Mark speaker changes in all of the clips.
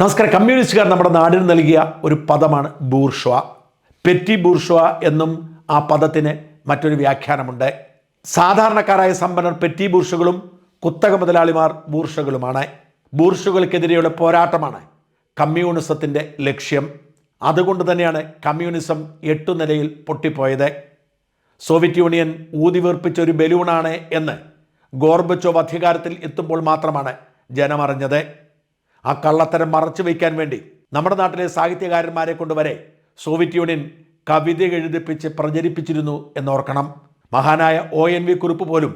Speaker 1: നമസ്കാരം. കമ്മ്യൂണിസ്റ്റുകാർ നമ്മുടെ നാടിന് നൽകിയ ഒരു പദമാണ് ബൂർഷ്വ. പെറ്റി ബൂർഷ്വ എന്നും ആ പദത്തിന് മറ്റൊരു വ്യാഖ്യാനമുണ്ട്. സാധാരണക്കാരായ സമ്പന്നർ പെറ്റി ബൂർഷകളും കുത്തക മുതലാളിമാർ ബൂർഷകളുമാണ്. ബൂർഷകൾക്കെതിരെയുള്ള പോരാട്ടമാണ് കമ്മ്യൂണിസത്തിന്റെ ലക്ഷ്യം. അതുകൊണ്ട് തന്നെയാണ് കമ്മ്യൂണിസം എട്ടു നിലയിൽ പൊട്ടിപ്പോയത്. സോവിയറ്റ് യൂണിയൻ ഊതിവീർപ്പിച്ച ഒരു ബലൂണാണ് എന്ന് ഗോർബച്ചോവ് അധികാരത്തിൽ എത്തുമ്പോൾ മാത്രമാണ് ജനമറിഞ്ഞത്. ആ കള്ളത്തരം മറച്ചു വയ്ക്കാൻ വേണ്ടി നമ്മുടെ നാട്ടിലെ സാഹിത്യകാരന്മാരെ കൊണ്ടുവരെ സോവിയറ്റ് യൂണിയൻ കവിത എഴുതിപ്പിച്ച് പ്രചരിപ്പിച്ചിരുന്നു എന്നോർക്കണം. മഹാനായ ഒ എൻ വി കുറിപ്പ് പോലും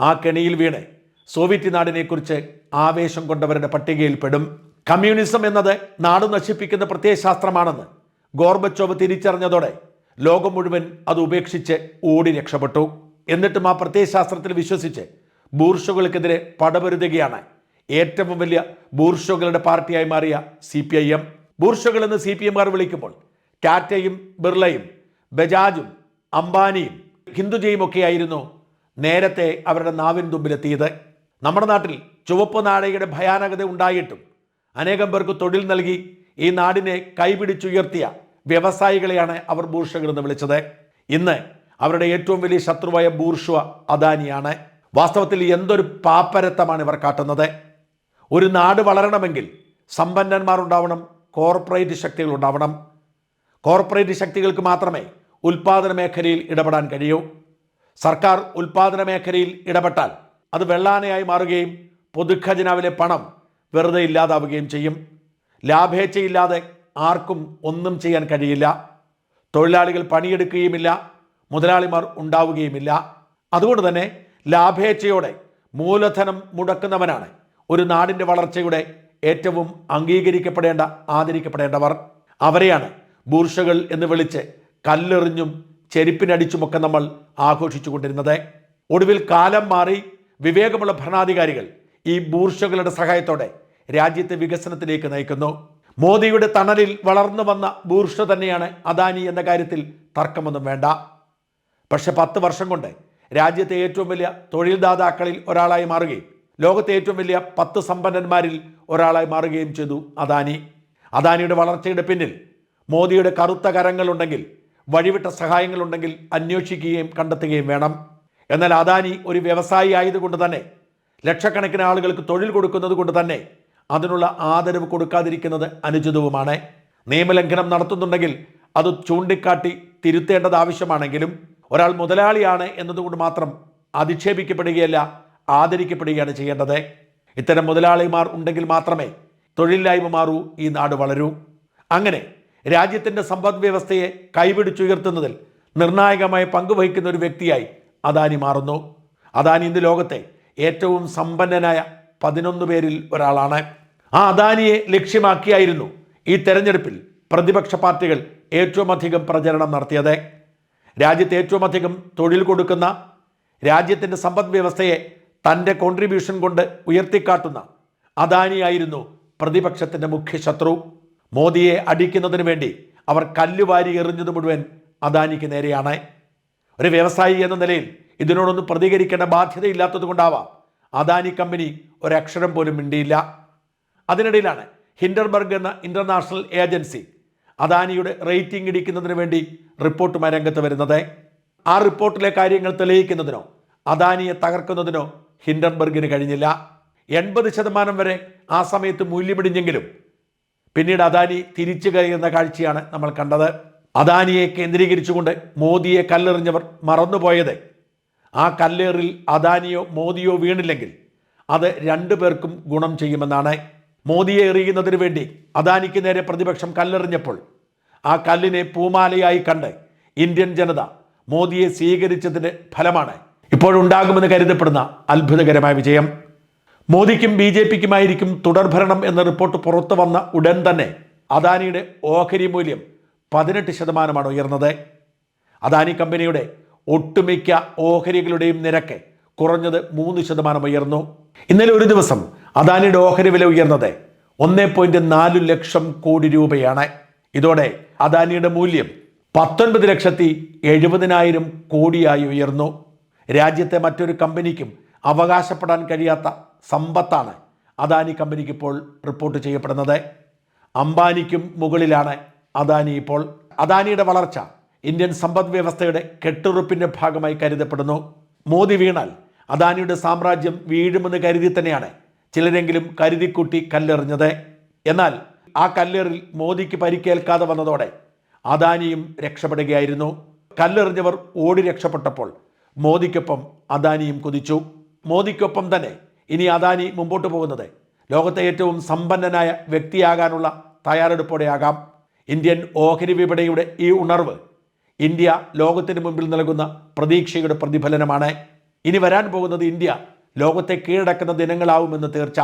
Speaker 1: ആ കെണിയിൽ വീണ് സോവിയറ്റ് നാടിനെക്കുറിച്ച് ആവേശം കൊണ്ടവരുടെ പട്ടികയിൽപ്പെടും കമ്മ്യൂണിസം എന്നത് നാട് നശിപ്പിക്കുന്ന പ്രത്യയശാസ്ത്രമാണെന്ന് ഗോർബച്ചോവ് തിരിച്ചറിഞ്ഞതോടെ ലോകം മുഴുവൻ അത് ഉപേക്ഷിച്ച് ഓടി രക്ഷപ്പെട്ടു. എന്നിട്ടും ആ പ്രത്യയശാസ്ത്രത്തിൽ വിശ്വസിച്ച് ബൂർഷുകൾക്കെതിരെ പടപൊരുതുകയാണ് ഏറ്റവും വലിയ ബൂർഷകളുടെ പാർട്ടിയായി മാറിയ സി പി ഐ എം. ബൂർഷകൾ എന്ന് സി പി എംകാർ വിളിക്കുമ്പോൾ ടാറ്റയും ബിർളയും ബജാജും അംബാനിയും ഹിന്ദുജയും ഒക്കെയായിരുന്നു നേരത്തെ അവരുടെ നാവിൻ തുമ്പിലെത്തിയത്. നമ്മുടെ നാട്ടിൽ ചുവപ്പ് നാടകയുടെ ഭയാനകത ഉണ്ടായിട്ടും അനേകം പേർക്ക് തൊഴിൽ നൽകി ഈ നാടിനെ കൈപിടിച്ചുയർത്തിയ വ്യവസായികളെയാണ് അവർ ബൂർഷകൾ എന്ന് വിളിച്ചത്. ഇന്ന് അവരുടെ ഏറ്റവും വലിയ ശത്രുവായ ബൂർഷ്വ അദാനിയാണ്. വാസ്തവത്തിൽ എന്തൊരു പാപ്പരത്തമാണ് ഇവർ കാട്ടുന്നത്? ഒരു നാട് വളരണമെങ്കിൽ സമ്പന്നന്മാർ ഉണ്ടാവണം കോർപ്പറേറ്റ് ശക്തികൾ ഉണ്ടാവണം. കോർപ്പറേറ്റ് ശക്തികൾക്ക് മാത്രമേ ഉൽപ്പാദന മേഖലയിൽ ഇടപെടാൻ കഴിയൂ. സർക്കാർ ഉൽപ്പാദന മേഖലയിൽ ഇടപെട്ടാൽ അത് വെള്ളാനയായി മാറുകയും പൊതുഖജനാവിലെ പണം വെറുതെ ഇല്ലാതാവുകയും ചെയ്യും. ലാഭേച്ഛയില്ലാതെ ആർക്കും ഒന്നും ചെയ്യാൻ കഴിയില്ല. തൊഴിലാളികൾ പണിയെടുക്കുകയുമില്ല. മുതലാളിമാർ ഉണ്ടാവുകയുമില്ല. അതുകൊണ്ട് തന്നെ ലാഭേച്ഛയോടെ മൂലധനം മുടക്കുന്നവനാണ് ഒരു നാടിന്റെ വളർച്ചയുടെ ഏറ്റവും അംഗീകരിക്കപ്പെടേണ്ട ആദരിക്കപ്പെടേണ്ടവർ അവരെയാണ്. ബൂർഷകൾ എന്ന് വിളിച്ച് കല്ലെറിഞ്ഞും ചെരുപ്പിനടിച്ചുമൊക്കെ നമ്മൾ ആഘോഷിച്ചു കൊണ്ടിരുന്നത് ഒടുവിൽ കാലം മാറി വിവേകമുള്ള ഭരണാധികാരികൾ ഈ ബൂർഷകളുടെ സഹായത്തോടെ രാജ്യത്തെ വികസനത്തിലേക്ക് നയിക്കുന്നു. മോദിയുടെ തണലിൽ വളർന്നു വന്ന ബൂർഷ തന്നെയാണ് അദാനി എന്ന കാര്യത്തിൽ തർക്കമൊന്നും വേണ്ട. പക്ഷെ പത്ത് വർഷം കൊണ്ട് രാജ്യത്തെ ഏറ്റവും വലിയ തൊഴിൽദാതാക്കളിൽ ഒരാളായി മാറുകയും ലോകത്തെ ഏറ്റവും വലിയ പത്ത് സമ്പന്നന്മാരിൽ ഒരാളായി മാറുകയും ചെയ്തു അദാനി. അദാനിയുടെ വളർച്ചയുടെ പിന്നിൽ മോദിയുടെ കറുത്ത കരങ്ങളുണ്ടെങ്കിൽ വഴിവിട്ട സഹായങ്ങളുണ്ടെങ്കിൽ അന്വേഷിക്കുകയും കണ്ടെത്തുകയും വേണം. എന്നാൽ അദാനി ഒരു വ്യവസായി ആയതുകൊണ്ട് തന്നെ ലക്ഷക്കണക്കിന് ആളുകൾക്ക് തൊഴിൽ കൊടുക്കുന്നത് കൊണ്ട് തന്നെ അതിനുള്ള ആദരവ് കൊടുക്കാതിരിക്കുന്നത് അനുചിതവുമാണ്. നിയമലംഘനം നടത്തുന്നുണ്ടെങ്കിൽ അത് ചൂണ്ടിക്കാട്ടി തിരുത്തേണ്ടത് ആവശ്യമാണെങ്കിലും ഒരാൾ മുതലാളിയാണ് എന്നതുകൊണ്ട് മാത്രം അധിക്ഷേപിക്കപ്പെടുകയല്ല ആദരിക്കപ്പെടുകയാണ് ചെയ്യേണ്ടത്. ഇത്തരം മുതലാളിമാർ ഉണ്ടെങ്കിൽ മാത്രമേ തൊഴിലില്ലായ്മ മാറൂ ഈ നാട് വളരൂ. അങ്ങനെ രാജ്യത്തിന്റെ സമ്പദ് വ്യവസ്ഥയെ കൈപിടിച്ചുയർത്തുന്നതിൽ നിർണായകമായ പങ്കുവഹിക്കുന്ന ഒരു വ്യക്തിയായി അദാനി മാറുന്നു. അദാനി ഇന്ന് ലോകത്തെ ഏറ്റവും സമ്പന്നനായ പതിനൊന്ന് പേരിൽ ഒരാളാണ്. ആ അദാനിയെ ലക്ഷ്യമാക്കിയായിരുന്നു ഈ തെരഞ്ഞെടുപ്പിൽ പ്രതിപക്ഷ പാർട്ടികൾ ഏറ്റവും അധികം പ്രചരണം നടത്തിയത്. രാജ്യത്ത് ഏറ്റവും അധികം തൊഴിൽ കൊടുക്കുന്ന രാജ്യത്തിന്റെ സമ്പദ് വ്യവസ്ഥയെ തന്റെ കോൺട്രിബ്യൂഷൻ കൊണ്ട് ഉയർത്തിക്കാട്ടുന്ന അദാനിയായിരുന്നു പ്രതിപക്ഷത്തിന്റെ മുഖ്യ ശത്രു. മോദിയെ അടിക്കുന്നതിന് വേണ്ടി അവർ കല്ലുവാരി എറിഞ്ഞത് മുഴുവൻ അദാനിക്ക് നേരെയാണ്. ഒരു വ്യവസായി എന്ന നിലയിൽ ഇതിനോടൊന്നും പ്രതികരിക്കേണ്ട ബാധ്യതയില്ലാത്തത് കൊണ്ടാവാം അദാനി കമ്പനി ഒരക്ഷരം പോലും മിണ്ടിയില്ല. അതിനിടയിലാണ് ഹിൻഡർബർഗ് എന്ന ഇന്റർനാഷണൽ ഏജൻസി അദാനിയുടെ റേറ്റിംഗ് ഇടിക്കുന്നതിന് വേണ്ടി റിപ്പോർട്ടുമായി രംഗത്ത് വരുന്നത്. ആ റിപ്പോർട്ടിലെ കാര്യങ്ങൾ തെളിയിക്കുന്നതിനോ അദാനിയെ തകർക്കുന്നതിനോ ഹിൻഡർബർഗിന് കഴിഞ്ഞില്ല. എൺപത് ശതമാനം വരെ ആ സമയത്ത് മൂല്യമിടിഞ്ഞെങ്കിലും പിന്നീട് അദാനി തിരിച്ചു കയറുന്ന കാഴ്ചയാണ് നമ്മൾ കണ്ടത്. അദാനിയെ കേന്ദ്രീകരിച്ചുകൊണ്ട് മോദിയെ കല്ലെറിഞ്ഞവർ മറന്നുപോയത്. ആ കല്ലേറിൽ അദാനിയോ മോദിയോ വീണില്ലെങ്കിൽ അത് രണ്ടു പേർക്കും ഗുണം ചെയ്യുമെന്നാണ്. മോദിയെ എറിയുന്നതിന് വേണ്ടി അദാനിക്ക് നേരെ പ്രതിപക്ഷം കല്ലെറിഞ്ഞപ്പോൾ ആ കല്ലിനെ പൂമാലയായി കണ്ട് ഇന്ത്യൻ ജനത മോദിയെ സ്വീകരിച്ചതിന്റെ ഫലമാണ്. ഇപ്പോഴുണ്ടാകുമെന്ന് കരുതപ്പെടുന്ന അത്ഭുതകരമായ വിജയം. മോദിക്കും ബി ജെ പിക്കുമായിരിക്കും തുടർഭരണം എന്ന റിപ്പോർട്ട് പുറത്തു വന്ന ഉടൻ തന്നെ അദാനിയുടെ ഓഹരി മൂല്യം പതിനെട്ട് ശതമാനമാണ് ഉയർന്നത്. അദാനി കമ്പനിയുടെ ഒട്ടുമിക്ക ഓഹരികളുടെയും നിരക്ക് കുറഞ്ഞത് മൂന്ന് ശതമാനം ഉയർന്നു. ഇന്നലെ ഒരു ദിവസം അദാനിയുടെ ഓഹരി വില ഉയർന്നത് ഒന്നേ പോയിന്റ് നാല് ലക്ഷം കോടി രൂപയാണ്. ഇതോടെ അദാനിയുടെ മൂല്യം പത്തൊൻപത് ലക്ഷത്തി എഴുപതിനായിരം കോടിയായി ഉയർന്നു. രാജ്യത്തെ മറ്റൊരു കമ്പനിക്കും അവകാശപ്പെടാൻ കഴിയാത്ത സമ്പത്താണ് അദാനി കമ്പനിക്ക് ഇപ്പോൾ റിപ്പോർട്ട് ചെയ്യപ്പെടുന്നത്. അംബാനിക്കും മുകളിലാണ് അദാനി ഇപ്പോൾ. അദാനിയുടെ വളർച്ച ഇന്ത്യൻ സമ്പദ് വ്യവസ്ഥയുടെ കെട്ടുറുപ്പിന്റെ ഭാഗമായി കരുതപ്പെടുന്നു. മോദി വീണാൽ അദാനിയുടെ സാമ്രാജ്യം വീഴുമെന്ന് കരുതി തന്നെയാണ് ചിലരെങ്കിലും കരുതിക്കൂട്ടി കല്ലെറിഞ്ഞത്. എന്നാൽ ആ കല്ലെറിൽ മോദിക്ക് പരിക്കേൽക്കാതെ വന്നതോടെ അദാനിയും രക്ഷപ്പെടുകയായിരുന്നു. കല്ലെറിഞ്ഞവർ ഓടി രക്ഷപ്പെട്ടപ്പോൾ മോദിക്കൊപ്പം അദാനിയും കുതിച്ചു. മോദിക്കൊപ്പം തന്നെ ഇനി അദാനി മുമ്പോട്ട് പോകുന്നത്. ലോകത്തെ ഏറ്റവും സമ്പന്നനായ വ്യക്തിയാകാനുള്ള തയ്യാറെടുപ്പോടെയാകാം. ഇന്ത്യൻ ഓഹരി വിപണിയുടെ ഈ ഉണർവ് ഇന്ത്യ ലോകത്തിന് മുമ്പിൽ നൽകുന്ന പ്രതീക്ഷയുടെ പ്രതിഫലനമാണ്. ഇനി വരാൻ പോകുന്നത് ഇന്ത്യ ലോകത്തെ കീഴടക്കുന്ന ദിനങ്ങളാവുമെന്ന് തീർച്ച.